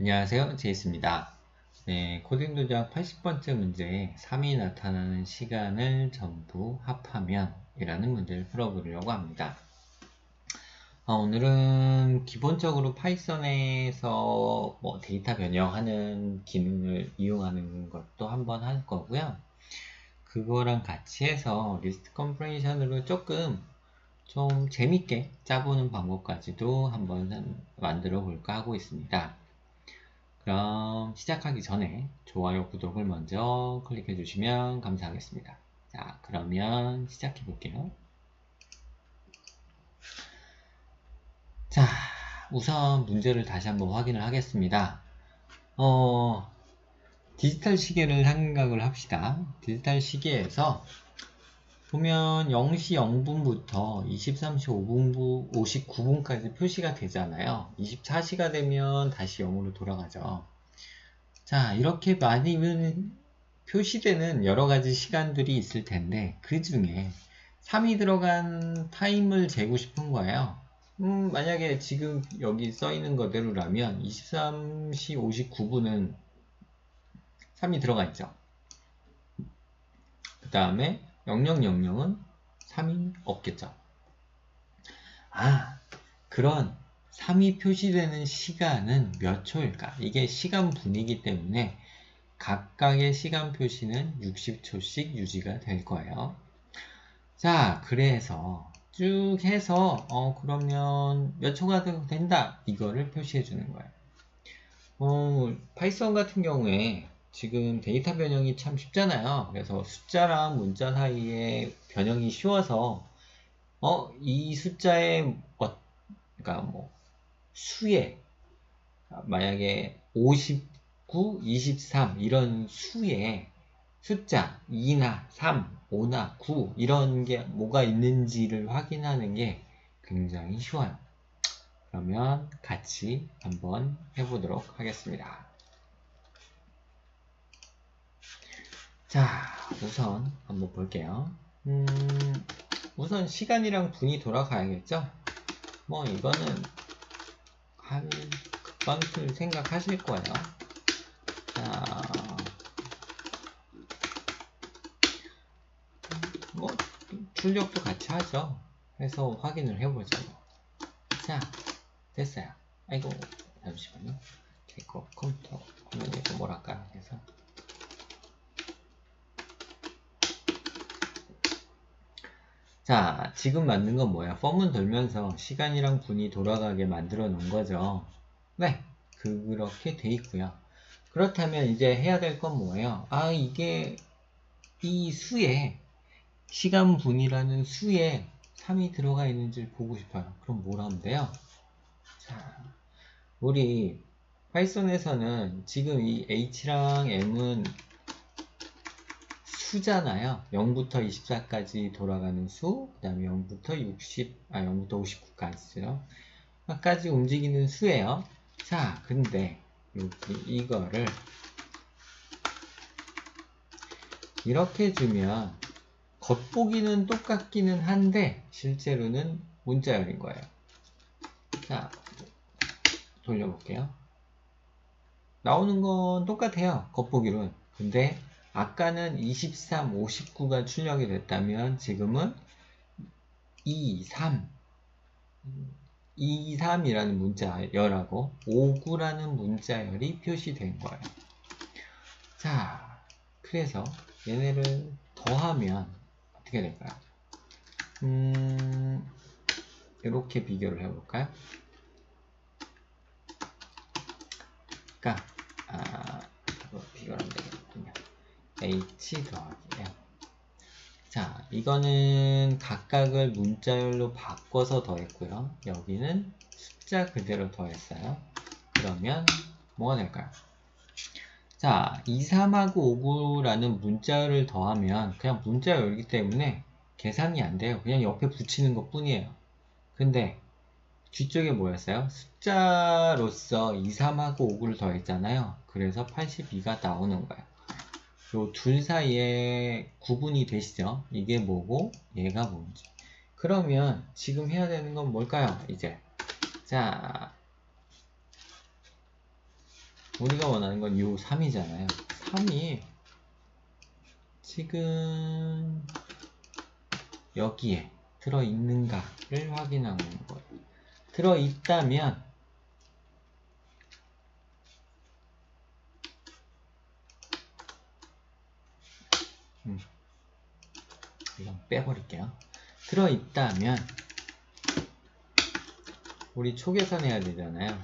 안녕하세요. 제이스입니다. 네, 코딩 도작 80번째 문제 3이 나타나는 시간을 전부 합하면 이라는 문제를 풀어보려고 합니다. 어, 오늘은 기본적으로 파이썬에서 뭐 데이터 변형하는 기능을 이용하는 것도 한번 할 거고요. 그거랑 같이 해서 리스트 컴프레이션으로 조금 좀 재밌게 짜보는 방법까지도 한번 만들어 볼까 하고 있습니다. 그럼 시작하기 전에 좋아요, 구독을 먼저 클릭해 주시면 감사하겠습니다. 자, 그러면 시작해 볼게요. 자, 우선 문제를 다시 한번 확인을 하겠습니다. 어, 디지털 시계를 생각을 합시다. 디지털 시계에서 보면 0시 0분부터 23시 5분, 59분까지 표시가 되잖아요. 24시가 되면 다시 0으로 돌아가죠. 자, 이렇게 많이 표시되는 여러 가지 시간들이 있을 텐데, 그 중에 3이 들어간 타임을 재고 싶은 거예요. 음, 만약에 지금 여기 써 있는 거대로라면 23시 59분은 3이 들어가 있죠. 그 다음에 0000은 3이 없겠죠. 아, 그런 3이 표시되는 시간은 몇 초일까? 이게 시간 분이기 때문에 각각의 시간 표시는 60초씩 유지가 될 거예요. 자, 그래서 쭉 해서 어 그러면 몇 초가 된다 이거를 표시해 주는 거예요. 어, 파이썬 같은 경우에 지금 데이터 변형이 참 쉽잖아요. 그래서 숫자랑 문자 사이에 변형이 쉬워서 어, 이 숫자의 어, 그러니까 뭐 수에 만약에 59, 23 이런 수에 숫자 2나 3, 5나 9 이런 게 뭐가 있는지를 확인하는 게 굉장히 쉬워요. 그러면 같이 한번 해보도록 하겠습니다. 자, 우선 한번 볼게요. 음, 우선 시간이랑 분이 돌아가야겠죠? 뭐 이거는 한 금방쯤 생각하실 거예요. 자, 뭐 출력도 같이 하죠. 해서 확인을 해보죠. 자, 됐어요. 아이고, 잠시만요. 제거 컴퓨터 화면에서 뭐랄까 해서 자, 지금 만든 건 뭐야? 펌은 돌면서 시간이랑 분이 돌아가게 만들어 놓은 거죠. 네, 그렇게 돼 있고요. 그렇다면 이제 해야 될 건 뭐예요? 아, 이게 이 수에 시간 분이라는 수에 3이 들어가 있는지를 보고 싶어요. 그럼 뭘 하면 돼요? 자, 우리 파이썬에서는 지금 이 h랑 m은 수잖아요. 0부터 24까지 돌아가는 수, 그 다음에 0부터 60, 아, 0부터 59까지죠. 까지 움직이는 수예요. 자, 근데 여기 이거를 이렇게 주면 겉보기는 똑같기는 한데 실제로는 문자열인 거예요. 자, 돌려볼게요. 나오는 건 똑같아요. 겉보기로는. 근데 아까는 23, 59가 출력이 됐다면 지금은 2, 3, 2, 3이라는 문자열하고 59라는 문자열이 표시된 거예요. 자, 그래서 얘네를 더하면 어떻게 될까요? 음, 이렇게 비교를 해볼까요? 그러니까 아, 비교를 되겠군요. H 더하기요. 자, 이거는 각각을 문자열로 바꿔서 더했고요. 여기는 숫자 그대로 더했어요. 그러면 뭐가 될까요? 자, 2, 3하고 59라는 문자열을 더하면 그냥 문자열이기 때문에 계산이 안 돼요. 그냥 옆에 붙이는 것 뿐이에요. 근데 뒤쪽에 뭐였어요? 숫자로서 2, 3하고 59를 더했잖아요. 그래서 82가 나오는 거예요. 요 둘 사이에 구분이 되시죠? 이게 뭐고 얘가 뭔지. 그러면 지금 해야 되는 건 뭘까요? 이제 자 우리가 원하는 건 요 3이잖아요. 3이 지금 여기에 들어있는가를 확인하는 거예요. 들어있다면 음, 이건 빼버릴게요. 들어있다면 우리 초계산 해야 되잖아요.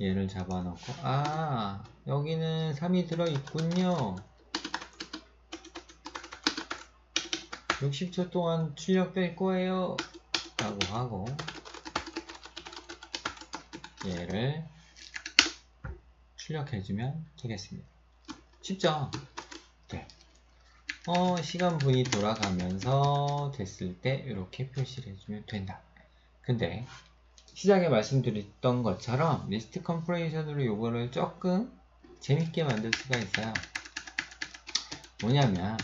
얘를 잡아놓고 아 여기는 3이 들어있군요. 60초 동안 출력 될 거예요. 라고 하고 얘를 출력해주면 되겠습니다. 쉽죠? 네. 어, 시간 분이 돌아가면서 됐을 때 이렇게 표시를 해주면 된다. 근데 시작에 말씀드렸던 것처럼 리스트 컴프레이션으로 이거를 조금 재밌게 만들 수가 있어요. 뭐냐면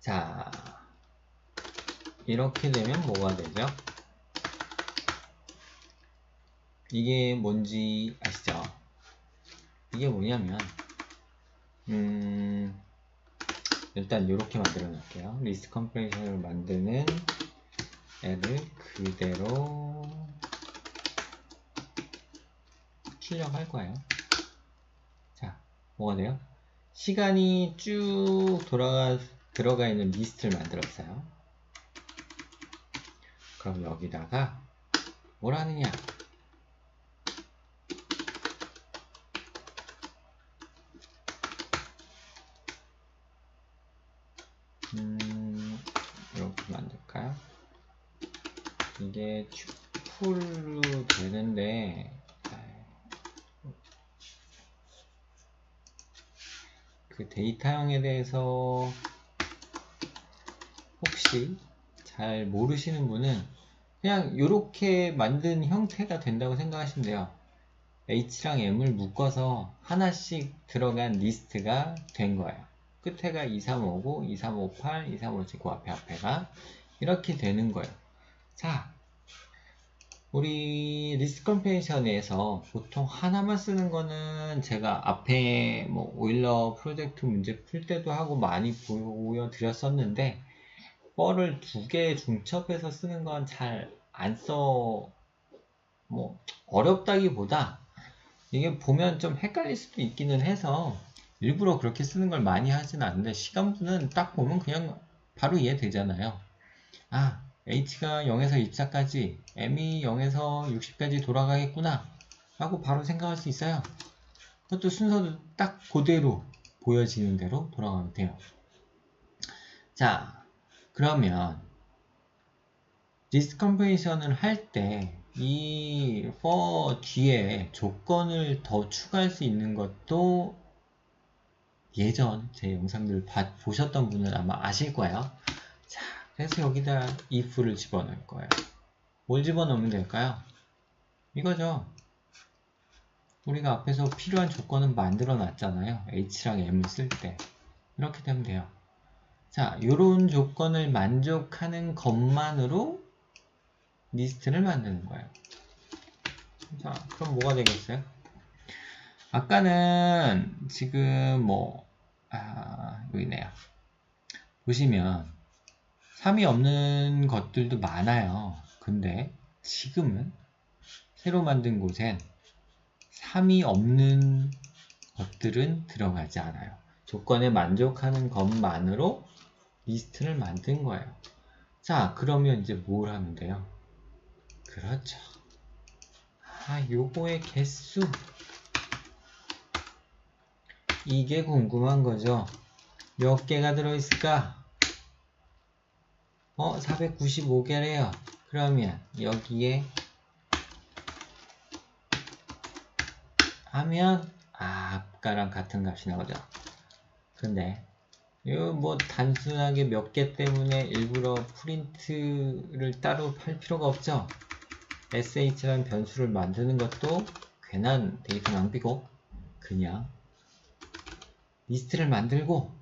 자, 이렇게 되면 뭐가 되죠? 이게 뭔지 아시죠? 이게 뭐냐면, 음, 일단 이렇게 만들어 놓을게요. 리스트 컴프레이션을 만드는 애를 그대로 출력할 거예요. 자, 뭐가 돼요? 시간이 쭉 돌아가 들어가 있는 리스트를 만들었어요. 그럼 여기다가 뭘 하느냐? 음, 이렇게 만들까요? 이게 튜플로 되는데 그 데이터형에 대해서 혹시 잘 모르시는 분은 그냥 이렇게 만든 형태가 된다고 생각하시면 돼요. H랑 M을 묶어서 하나씩 들어간 리스트가 된 거예요. 끝에가 2359, 2358, 2357, 그 앞에 앞에가 이렇게 되는 거예요. 자, 우리 리스트 컴페이션에서 보통 하나만 쓰는 거는 제가 앞에 뭐 오일러 프로젝트 문제 풀 때도 하고 많이 보여드렸었는데 뻘을 두 개 중첩해서 쓰는 건 잘 안 써, 뭐, 어렵다기보다 이게 보면 좀 헷갈릴 수도 있기는 해서 일부러 그렇게 쓰는 걸 많이 하진 않는데 시간분은 딱 보면 그냥 바로 이해되잖아요. 아, h가 0에서 24까지, m이 0에서 60까지 돌아가겠구나 하고 바로 생각할 수 있어요. 그것도 순서도 딱 그대로 보여지는 대로 돌아가면 돼요. 자, 그러면 디스컴페이션을 할 때 이 for 뒤에 조건을 더 추가할 수 있는 것도 예전 제 영상들 봐, 보셨던 분은 아마 아실 거예요. 자, 그래서 여기다 if를 집어넣을 거예요. 뭘 집어넣으면 될까요? 이거죠. 우리가 앞에서 필요한 조건은 만들어 놨잖아요. h랑 m을 쓸 때. 이렇게 되면 돼요. 자, 이런 조건을 만족하는 것만으로 리스트를 만드는 거예요. 자, 그럼 뭐가 되겠어요? 아까는 지금 뭐, 아, 여기네요. 보시면 3이 없는 것들도 많아요. 근데 지금은 새로 만든 곳엔 3이 없는 것들은 들어가지 않아요. 조건에 만족하는 것만으로 리스트를 만든 거예요. 자, 그러면 이제 뭘 하면 돼요? 그렇죠. 아, 요거의 개수. 이게 궁금한 거죠. 몇 개가 들어있을까? 어, 495개래요. 그러면 여기에 하면 아, 아까랑 같은 값이 나오죠. 근데 이거 뭐 단순하게 몇 개 때문에 일부러 프린트를 따로 할 필요가 없죠. sh라는 변수를 만드는 것도 괜한 데이터 낭비고 그냥 리스트를 만들고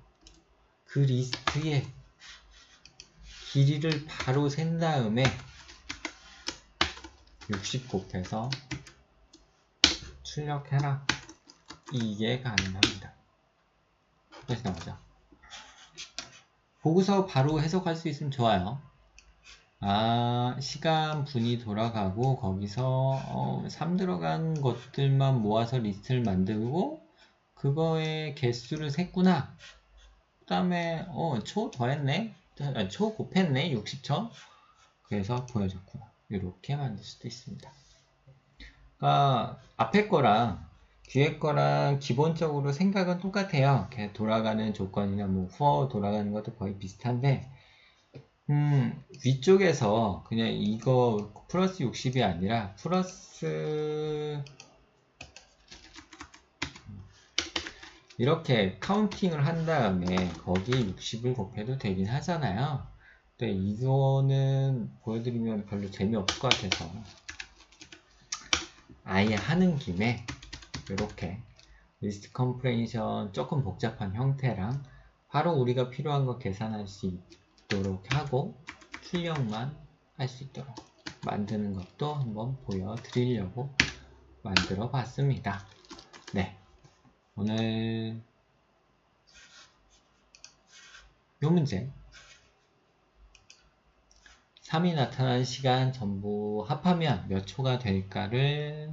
그 리스트에 길이를 바로 센 다음에 60 곱해서 출력해라. 이게 가능합니다. 다시 나오죠. 보고서 바로 해석할 수 있으면 좋아요. 아, 시간 분이 돌아가고 거기서 어, 3 들어간 것들만 모아서 리스트를 만들고 그거의 개수를 셌구나. 그 다음에 어, 초 더했네. 아, 초 곱했네. 60초. 그래서 보여줬구나. 이렇게 만들 수도 있습니다. 그러니까 앞에 거랑 뒤에 거랑 기본적으로 생각은 똑같아요. 돌아가는 조건이나 뭐 후어 돌아가는 것도 거의 비슷한데 음, 위쪽에서 그냥 이거 플러스 60이 아니라 플러스 이렇게 카운팅을 한 다음에 거기에 60을 곱해도 되긴 하잖아요. 근데 이거는 보여드리면 별로 재미없을 것 같아서 아예 하는 김에 이렇게 리스트 컴프레이션 조금 복잡한 형태랑 바로 우리가 필요한 거 계산할 수 있도록 하고 출력만 할 수 있도록 만드는 것도 한번 보여드리려고 만들어 봤습니다. 네. 오늘 요 문제 3이 나타난 시간 전부 합하면 몇 초가 될까를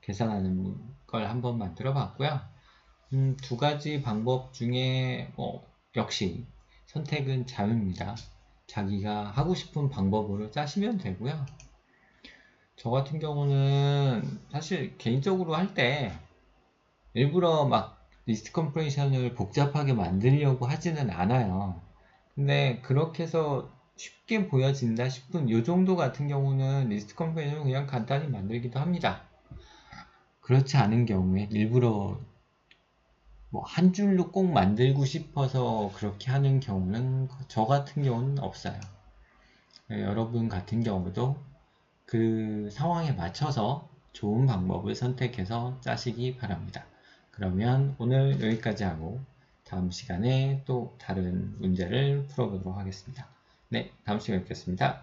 계산하는 걸 한번 만들어 봤고요. 음, 두 가지 방법 중에 뭐 역시 선택은 자유입니다. 자기가 하고 싶은 방법으로 짜시면 되고요. 저 같은 경우는 사실 개인적으로 할 때 일부러 막 리스트 컴프레이션을 복잡하게 만들려고 하지는 않아요. 근데 그렇게 해서 쉽게 보여진다 싶은 이 정도 같은 경우는 리스트 컴프레이션을 그냥 간단히 만들기도 합니다. 그렇지 않은 경우에 일부러 뭐 한 줄로 꼭 만들고 싶어서 그렇게 하는 경우는 저 같은 경우는 없어요. 네, 여러분 같은 경우도 그 상황에 맞춰서 좋은 방법을 선택해서 짜시기 바랍니다. 그러면 오늘 여기까지 하고 다음 시간에 또 다른 문제를 풀어보도록 하겠습니다. 네, 다음 시간에 뵙겠습니다.